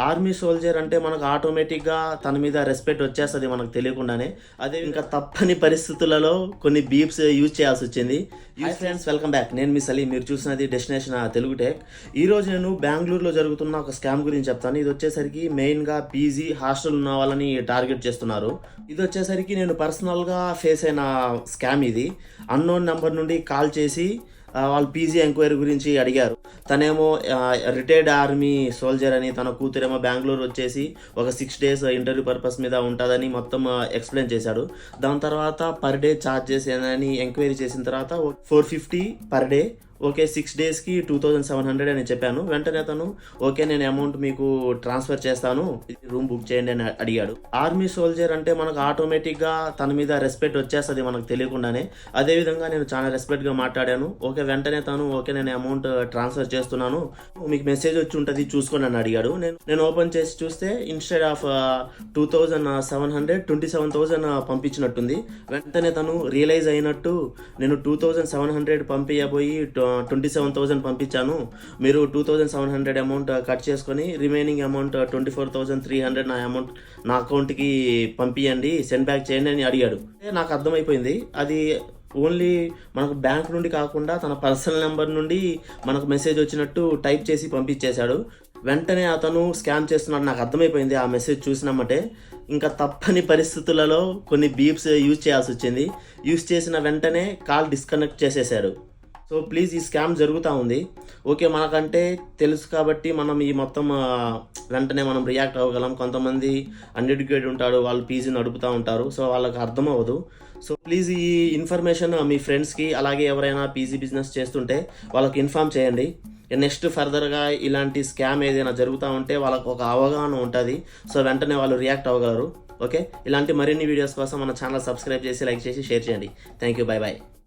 Army soldier అంటే మనకు ఆటోమేటిక్గా తన మీద రెస్పెక్ట్ వచ్చేస్తుంది మనకు తెలియకుండానే. అదే ఇంకా తప్పని పరిస్థితులలో కొన్ని బీప్స్ యూజ్ చేయాల్సి వచ్చింది. యూజ్ ఫ్రెండ్స్ వెల్కమ్ బ్యాక్ నేను మీ సలీం మీరు చూసినది డెస్టినేషన్ తెలుగు టెక్ ఈ రోజు నేను బెంగళూరులో జరుగుతున్న ఒక స్కామ్ గురించి చెప్తాను. ఇది వచ్చేసరికి మెయిన్గా పీజీ హాస్టల్ ఉన్న వాళ్ళని టార్గెట్ చేస్తున్నారు. ఇది వచ్చేసరికి నేను పర్సనల్గా ఫేస్ అయిన స్కామ్ ఇది. అన్నోన్ నెంబర్ నుండి కాల్ చేసి వాళ్ళు పీజీ ఎంక్వైరీ గురించి అడిగారు. తనేమో రిటైర్డ్ ఆర్మీ సోల్జర్ అని తన కూతురేమో బెంగళూరు వచ్చేసి ఒక సిక్స్ డేస్ ఇంటర్వ్యూ పర్పస్ మీద ఉంటుందని మొత్తం ఎక్స్ప్లెయిన్ చేశాడు. దాని తర్వాత పర్ డే ఛార్జ్ చేసేదని ఎంక్వైరీ చేసిన తర్వాత four fifty per day okay six డేస్కి టూ థౌజండ్ సెవెన్ హండ్రెడ్ అని చెప్పాను. వెంటనే తను ఓకే నేను అమౌంట్ మీకు ట్రాన్స్ఫర్ చేస్తాను. రూమ్ బుక్ చేయండి అని అడిగాడు. ఆర్మీ సోల్జర్ అంటే మనకు ఆటోమేటిక్గా తన మీద రెస్పెక్ట్ వచ్చేస్తుంది మనకు తెలియకుండానే. అదేవిధంగా నేను చాలా రెస్పెక్ట్గా మాట్లాడాను. ఓకే వెంటనే తను ఓకే నేను అమౌంట్ ట్రాన్స్ఫర్ చేస్తున్నాను. మీకు మెసేజ్ వచ్చి ఉంటుంది చూసుకోండి అని అడిగాడు. నేను నేను ఓపెన్ చేసి చూస్తే instead of two thousand seven hundred twenty seven thousand పంపించినట్టుంది. వెంటనే తను రియలైజ్ అయినట్టు నేను టూ థౌజండ్ సెవెన్ హండ్రెడ్ పంపించబోయి ట్వంటీ సెవెన్ థౌజండ్ పంపించాను. మీరు two thousand seven hundred amount cut చేసుకొని remaining amount twenty four thousand three hundred నా అమౌంట్ నా అకౌంట్కి పంపించండి సెండ్ బ్యాక్ చేయండి అని అడిగాడు. నాకు అర్థమైపోయింది. అది ఓన్లీ మనకు బ్యాంక్ నుండి కాకుండా తన పర్సనల్ నెంబర్ నుండి మనకు మెసేజ్ వచ్చినట్టు టైప్ చేసి పంపించేశాడు. వెంటనే అతను స్కామ్ చేస్తున్నాడు. నాకు అర్థమైపోయింది ఆ మెసేజ్ చూసినామంటే ఇంకా తప్పని పరిస్థితులలో కొన్ని బీప్స్ యూజ్ చేయాల్సి వచ్చింది. యూజ్ చేసిన వెంటనే కాల్ డిస్కనెక్ట్ చేసేసాడు సో ప్లీజ్ ఈ స్కామ్ జరుగుతూ ఉంది. ఓకే మనకంటే తెలుసు కాబట్టి మనం ఈ మొత్తం వెంటనే మనం రియాక్ట్ అవ్వగలం. కొంతమంది అన్ఎడ్యుకేటెడ్ ఉంటారు వాళ్ళు పీజీ నడుపుతూ ఉంటారు. సో వాళ్ళకి అర్థం అవ్వదు. సో ప్లీజ్ ఈ ఇన్ఫర్మేషన్ మీ ఫ్రెండ్స్కి అలాగే ఎవరైనా పీజీ బిజినెస్ చేస్తుంటే వాళ్ళకి ఇన్ఫామ్ చేయండి. నెక్స్ట్ ఫర్దర్గా ఇలాంటి స్కామ్ ఏదైనా జరుగుతూ ఉంటే వాళ్ళకు ఒక అవగాహన ఉంటుంది. సో వెంటనే వాళ్ళు రియాక్ట్ అవ్వగలరు. ఓకే ఇలాంటి మరిన్ని వీడియోస్ కోసం మన ఛానల్ సబ్స్క్రైబ్ చేసి లైక్ చేసి షేర్ చేయండి. Thank you bye bye